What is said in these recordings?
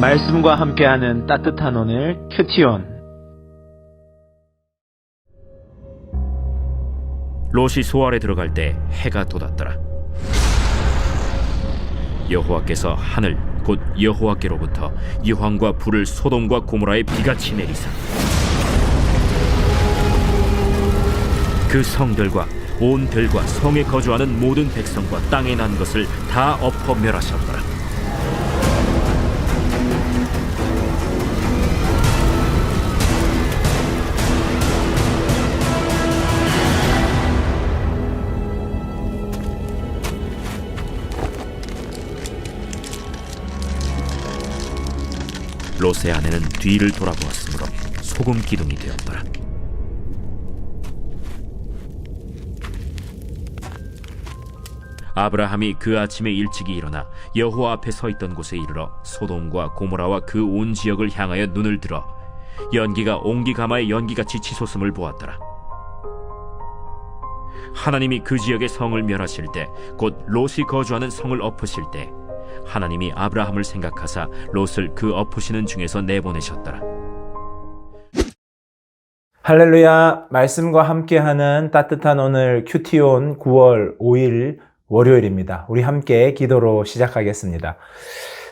말씀과 함께하는 따뜻한 오늘 큐티온 롯이 소알에 들어갈 때 해가 돋았더라. 여호와께서 하늘 곧 여호와께로부터 유황과 불을 소돔과 고모라에 비같이 내리사 그 성들과 온 들과 성에 거주하는 모든 백성과 땅에 난 것을 다 엎어 멸하셨더라. 롯의 아내는 뒤를 돌아보았으므로 소금 기둥이 되었더라. 아브라함이 그 아침에 일찍이 일어나 여호와 앞에 서 있던 곳에 이르러 소돔과 고모라와 그 온 지역을 향하여 눈을 들어 연기가 옹기 가마의 연기같이 치솟음을 보았더라. 하나님이 그 지역의 성을 멸하실 때 곧 롯이 거주하는 성을 엎으실 때 하나님이 아브라함을 생각하사 롯을 그 엎으시는 중에서 내보내셨더라. 할렐루야 말씀과 함께하는 따뜻한 오늘 큐티온 9월 5일 월요일입니다. 우리 함께 기도로 시작하겠습니다.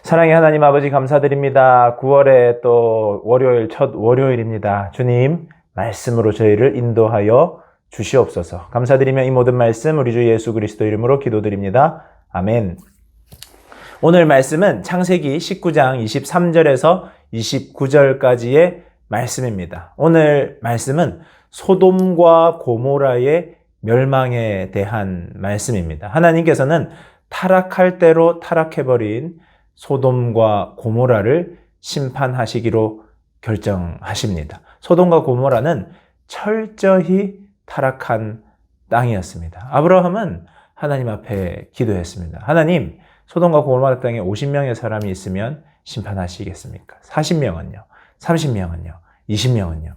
사랑의 하나님 아버지 감사드립니다. 9월에 또 월요일 첫 월요일입니다. 주님 말씀으로 저희를 인도하여 주시옵소서. 감사드리며 이 모든 말씀 우리 주 예수 그리스도 이름으로 기도드립니다. 아멘. 오늘 말씀은 창세기 19장 23절에서 29절까지의 말씀입니다. 오늘 말씀은 소돔과 고모라의 멸망에 대한 말씀입니다. 하나님께서는 타락할 대로 타락해버린 소돔과 고모라를 심판하시기로 결정하십니다. 소돔과 고모라는 철저히 타락한 땅이었습니다. 아브라함은 하나님 앞에 기도했습니다. 하나님, 소돔과 고모라 땅에 50명의 사람이 있으면 심판하시겠습니까? 40명은요? 30명은요? 20명은요?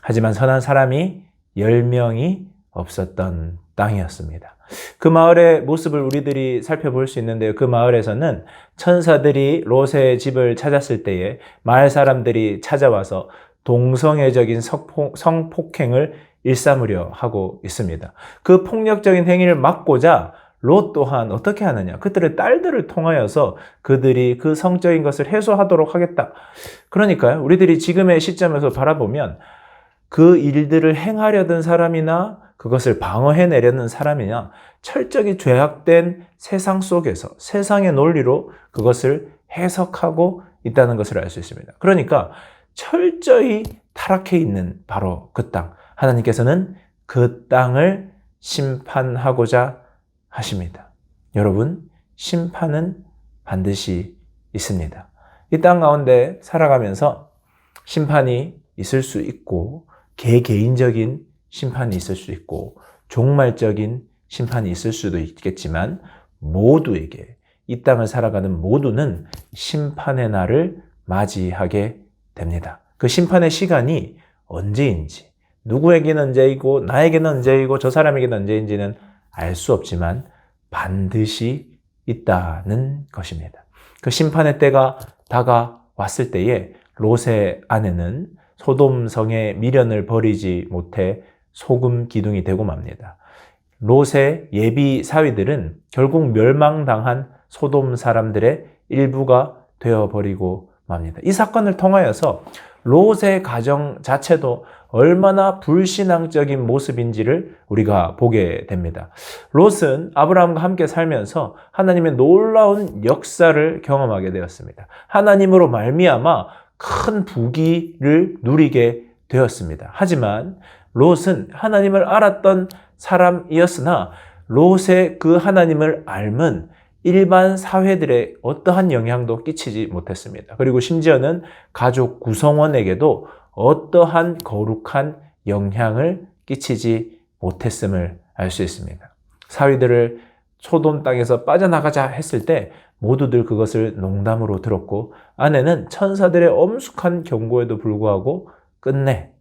하지만 선한 사람이 10명이 없었던 땅이었습니다. 그 마을의 모습을 우리들이 살펴볼 수 있는데요. 그 마을에서는 천사들이 롯의 집을 찾았을 때에 마을 사람들이 찾아와서 동성애적인 성폭행을 일삼으려 하고 있습니다. 그 폭력적인 행위를 막고자 롯 또한 어떻게 하느냐? 그들의 딸들을 통하여서 그들이 그 성적인 것을 해소하도록 하겠다. 그러니까요, 우리들이 지금의 시점에서 바라보면 그 일들을 행하려던 사람이나 그것을 방어해내려는 사람이냐, 철저히 죄악된 세상 속에서 세상의 논리로 그것을 해석하고 있다는 것을 알 수 있습니다. 그러니까 철저히 타락해 있는 바로 그 땅. 하나님께서는 그 땅을 심판하고자 하십니다. 여러분, 심판은 반드시 있습니다. 이 땅 가운데 살아가면서 심판이 있을 수 있고, 개개인적인 심판이 있을 수 있고, 종말적인 심판이 있을 수도 있겠지만, 모두에게, 이 땅을 살아가는 모두는 심판의 날을 맞이하게 됩니다. 그 심판의 시간이 언제인지, 누구에게는 언제이고, 나에게는 언제이고, 저 사람에게는 언제인지는 알 수 없지만 반드시 있다는 것입니다. 그 심판의 때가 다가왔을 때에 롯의 아내는 소돔성의 미련을 버리지 못해 소금 기둥이 되고 맙니다. 롯의 예비 사위들은 결국 멸망당한 소돔 사람들의 일부가 되어버리고 맙니다. 이 사건을 통하여서 롯의 가정 자체도 얼마나 불신앙적인 모습인지를 우리가 보게 됩니다. 롯은 아브라함과 함께 살면서 하나님의 놀라운 역사를 경험하게 되었습니다. 하나님으로 말미암아 큰 부귀를 누리게 되었습니다. 하지만 롯은 하나님을 알았던 사람이었으나 롯의 그 하나님을 알면 일반 사회들의 어떠한 영향도 끼치지 못했습니다. 그리고 심지어는 가족 구성원에게도 어떠한 거룩한 영향을 끼치지 못했음을 알 수 있습니다. 사위들을 소돔 땅에서 빠져나가자 했을 때 모두들 그것을 농담으로 들었고 아내는 천사들의 엄숙한 경고에도 불구하고 끝내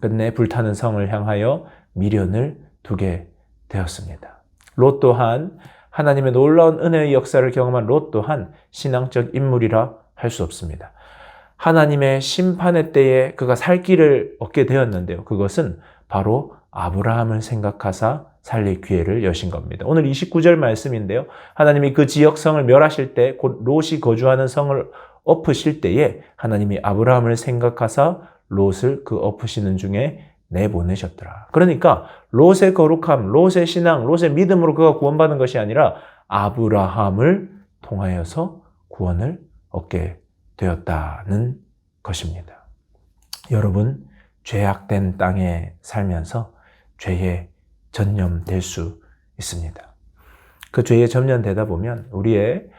끝내 불타는 성을 향하여 미련을 두게 되었습니다. 롯 또한 하나님의 놀라운 은혜의 역사를 경험한 롯 또한 신앙적 인물이라 할할수 없습니다. 하나님의 심판의 때에 그가 살 길을 얻게 되었는데요. 그것은 바로 아브라함을 생각하사 살릴 기회를 여신 겁니다. 오늘 29절 말씀인데요. 하나님이 그 지역성을 멸하실 때, 곧 롯이 거주하는 성을 엎으실 때에 하나님이 아브라함을 생각하사 롯을 그 엎으시는 중에 내보내셨더라. 그러니까 롯의 거룩함, 롯의 신앙, 롯의 믿음으로 그가 구원받은 것이 아니라 아브라함을 통하여서 구원을 얻게 되었다는 것입니다. 여러분, 죄악된 땅에 살면서 죄에 전념될 수 있습니다. 그 죄에 전념되다 보면 우리의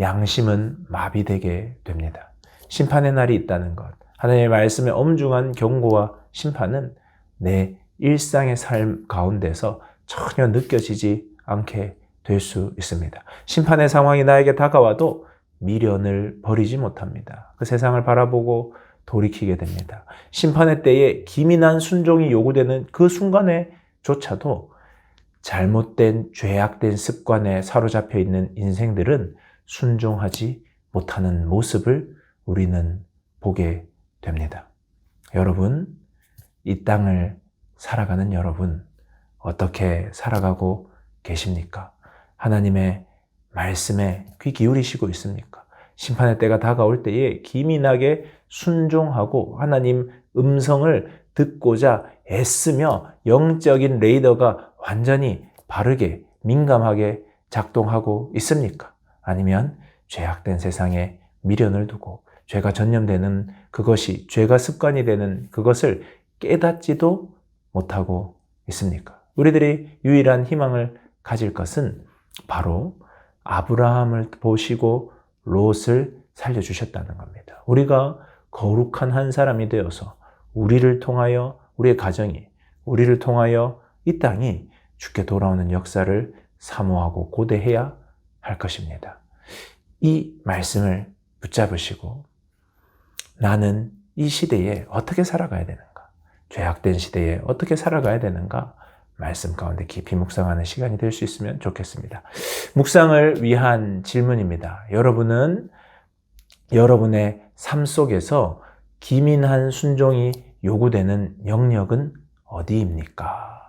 양심은 마비되게 됩니다. 심판의 날이 있다는 것. 하나님의 말씀의 엄중한 경고와 심판은 내 일상의 삶 가운데서 전혀 느껴지지 않게 될 수 있습니다. 심판의 상황이 나에게 다가와도 미련을 버리지 못합니다. 그 세상을 바라보고 돌이키게 됩니다. 심판의 때에 기민한 순종이 요구되는 그 순간에 조차도 잘못된 죄악된 습관에 사로잡혀 있는 인생들은 순종하지 못하는 모습을 우리는 보게 됩니다. 여러분, 이 땅을 살아가는 여러분, 어떻게 살아가고 계십니까? 하나님의 말씀에 귀 기울이시고 있습니까? 심판의 때가 다가올 때에 기민하게 순종하고 하나님 음성을 듣고자 애쓰며 영적인 레이더가 완전히 바르게 민감하게 작동하고 있습니까? 아니면 죄악된 세상에 미련을 두고 죄가 전념되는 그것이 죄가 습관이 되는 그것을 깨닫지도 못하고 있습니까? 우리들이 유일한 희망을 가질 것은 바로 아브라함을 보시고 롯을 살려주셨다는 겁니다. 우리가 거룩한 한 사람이 되어서 우리를 통하여 우리의 가정이 우리를 통하여 이 땅이 죽게 돌아오는 역사를 사모하고 고대해야 할 것입니다. 이 말씀을 붙잡으시고 나는 이 시대에 어떻게 살아가야 되는가? 죄악된 시대에 어떻게 살아가야 되는가? 말씀 가운데 깊이 묵상하는 시간이 될 수 있으면 좋겠습니다. 묵상을 위한 질문입니다. 여러분은 여러분의 삶 속에서 기민한 순종이 요구되는 영역은 어디입니까?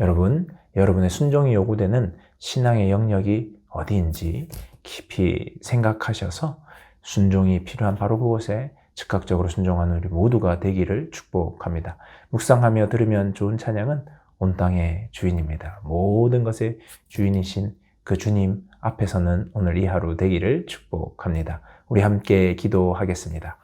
여러분, 여러분의 순종이 요구되는 신앙의 영역이 어디인지 깊이 생각하셔서 순종이 필요한 바로 그곳에 즉각적으로 순종하는 우리 모두가 되기를 축복합니다. 묵상하며 들으면 좋은 찬양은 온 땅의 주인입니다. 모든 것의 주인이신 그 주님 앞에서는 오늘 이 하루 되기를 축복합니다. 우리 함께 기도하겠습니다.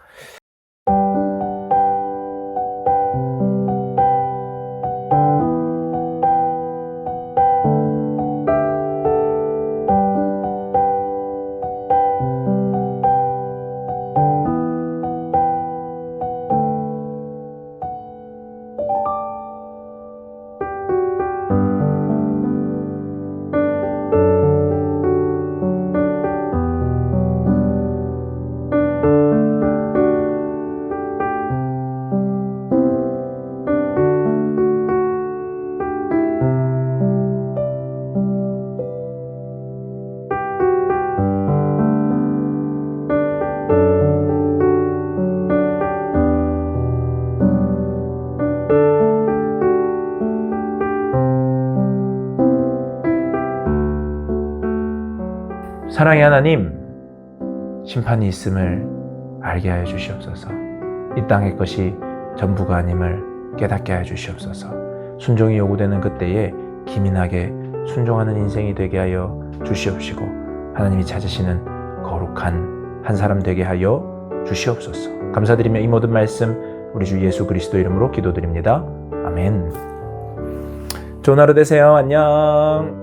사랑의 하나님, 심판이 있음을 알게 하여 주시옵소서. 이 땅의 것이 전부가 아님을 깨닫게 하여 주시옵소서. 순종이 요구되는 그때에 기민하게 순종하는 인생이 되게 하여 주시옵시고 하나님이 찾으시는 거룩한 한 사람 되게 하여 주시옵소서. 감사드리며 이 모든 말씀 우리 주 예수 그리스도 이름으로 기도드립니다. 아멘. 좋은 하루 되세요. 안녕.